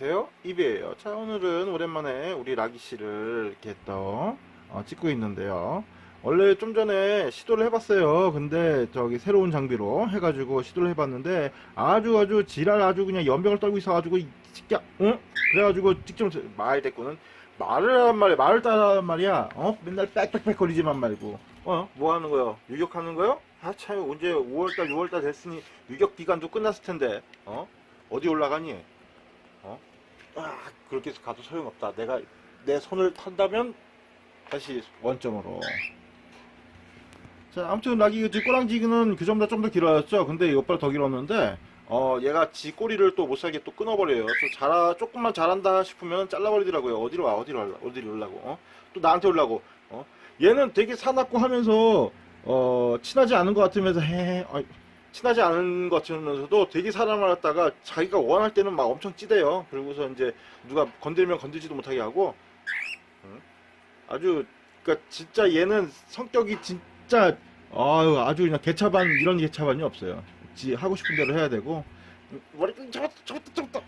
안녕하세요 이비예요 자 오늘은 오랜만에 우리 라기 씨를 이렇게 또 어, 찍고 있는데요 원래 좀 전에 시도를 해봤어요 근데 저기 새로운 장비로 해가지고 시도를 해봤는데 아주 아주 지랄 아주 그냥 연병을 떨고 있어가지고 이 찍자 응? 그래가지고 직접 말 대꾸는 말을 하란 말이야 말을 따란 말이야 어? 맨날 빽빽빽 거리지만 말고 어? 뭐 하는 거요? 유격하는 거요? 아참 언제 5월달 6월달 됐으니 유격 기간도 끝났을 텐데 어? 어디 올라가니? 어? 아, 그렇게 해서 가도 소용없다. 내가 내 손을 탄다면 다시 원점으로. 자, 아무튼 락이 그 꼬랑지기는 그 점보다 좀 더 길어졌죠. 근데 이것보다 더 길었는데 어, 얘가 지 꼬리를 또 못 살게 또 끊어버려요. 좀 자라 조금만 잘한다 싶으면 잘라버리더라고요. 어디로 와, 어디로 올라, 어디로 올라고? 어? 또 나한테 올라고. 어? 얘는 되게 사납고 하면서 어, 친하지 않은 것 같으면서 헤헤. 아이, 친하지 않은 것 같으면서도 되게 사람을 갖다가 자기가 원할 때는 막 엄청 찌대요. 그리고서 이제 누가 건들면 건들지도 못하게 하고 응? 아주 그러니까 진짜 얘는 성격이 진짜 아유 아주 그냥 개차반 이런 개차반이 없어요. 지 하고 싶은 대로 해야 되고 머리 잡았다 잡았다.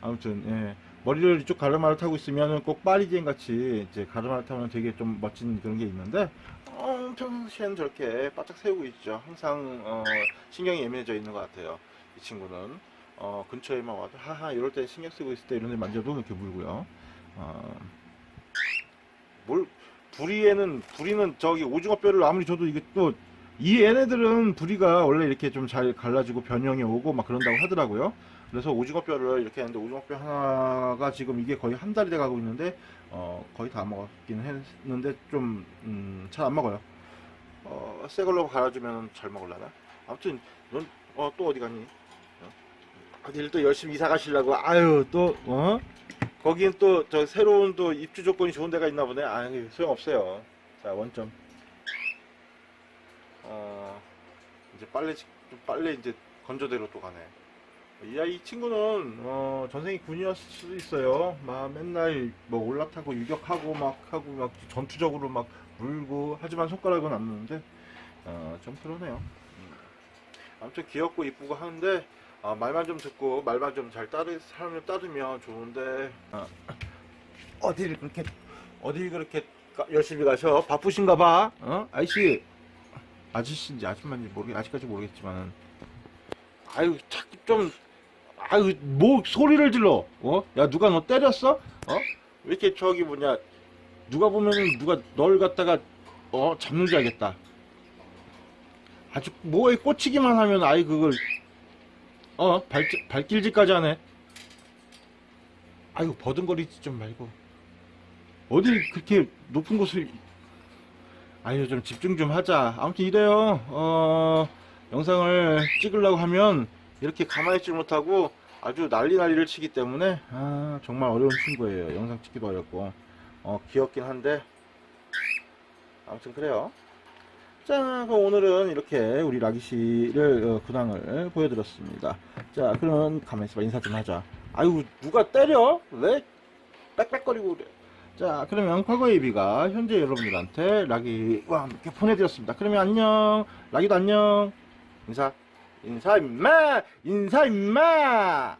아무튼 예. 머리를 이쪽 가르마를 타고 있으면은 꼭 파리지엔 같이 이제 가르마를 타면 되게 좀 멋진 그런 게 있는데 어, 평소에는 저렇게 바짝 세우고 있죠. 항상 어, 신경이 예민해져 있는 것 같아요. 이 친구는 어, 근처에만 와도 하하 이럴 때 신경 쓰고 있을 때 이런 데 만져도 이렇게 물고요. 어, 뭘 부리에는 부리는 저기 오징어 뼈를 아무리 줘도 이게 또 이 얘네들은 부리가 원래 이렇게 좀 잘 갈라지고 변형이 오고 막 그런다고 하더라고요. 그래서 오징어 뼈를 이렇게 했는데 오징어 뼈 하나가 지금 이게 거의 한 달이 돼 가고 있는데 어, 거의 다 먹었긴 했는데 좀 음, 잘 안 먹어요. 어, 새 걸로 갈아주면 잘 먹을라나? 아무튼 넌 어, 또 어디 가니? 어? 어딜 또 열심히 이사 가시려고 아유 또 어? 거긴 또 저 새로운 또 입주 조건이 좋은 데가 있나 보네. 아유 소용 없어요. 자 원점. 어 이제 빨래 좀 빨래 이제 건조대로 또 가네. 야, 이 친구는, 어, 전생이 군이었을 수도 있어요. 막 맨날 뭐 올라타고 유격하고 막 하고 막 전투적으로 막 물고, 하지만 손가락은 안 누는데, 어, 좀 그러네요. 음. 아무튼 귀엽고 이쁘고 하는데, 아, 말만 좀 듣고, 말만 좀 잘 따르, 사람을 따르면 좋은데, 어, 어디를 그렇게, 어디 그렇게 가- 열심히 가셔? 바쁘신가 봐? 어? 아저씨, 아저씨인지 아줌마인지 모르겠, 아직까지 모르겠지만은, 아유, 자꾸 좀, 아유, 뭐 소리를 질러? 어? 야, 누가 너 때렸어? 어? 왜 이렇게 저기 뭐냐, 누가 보면은 누가 널 갖다가, 어, 잡는 줄 알겠다. 아주 뭐에 꽂히기만 하면 아이 그걸, 어, 발, 발길질까지 하네. 아이고, 버둥거리지 좀 말고. 어디 그렇게 높은 곳을, 아유, 좀 집중 좀 하자. 아무튼 이래요. 어, 영상을 찍으려고 하면 이렇게 가만히 있지 못하고 아주 난리 난리를 치기 때문에 아, 정말 어려운 친구예요. 영상 찍기도 어렵고 어, 귀엽긴 한데 아무튼 그래요. 자, 그럼 오늘은 이렇게 우리 라기 씨를 어, 근황을 보여드렸습니다. 자, 그럼 가만히 있어 봐 인사 좀 하자. 아유 누가 때려? 왜 빽빽거리고 그래? 자, 그러면 과거의 비가 현재 여러분들한테 라기와 함께 보내드렸습니다. 그러면 안녕. 라기도 안녕. 인사. 인사 임마! 인사 임마!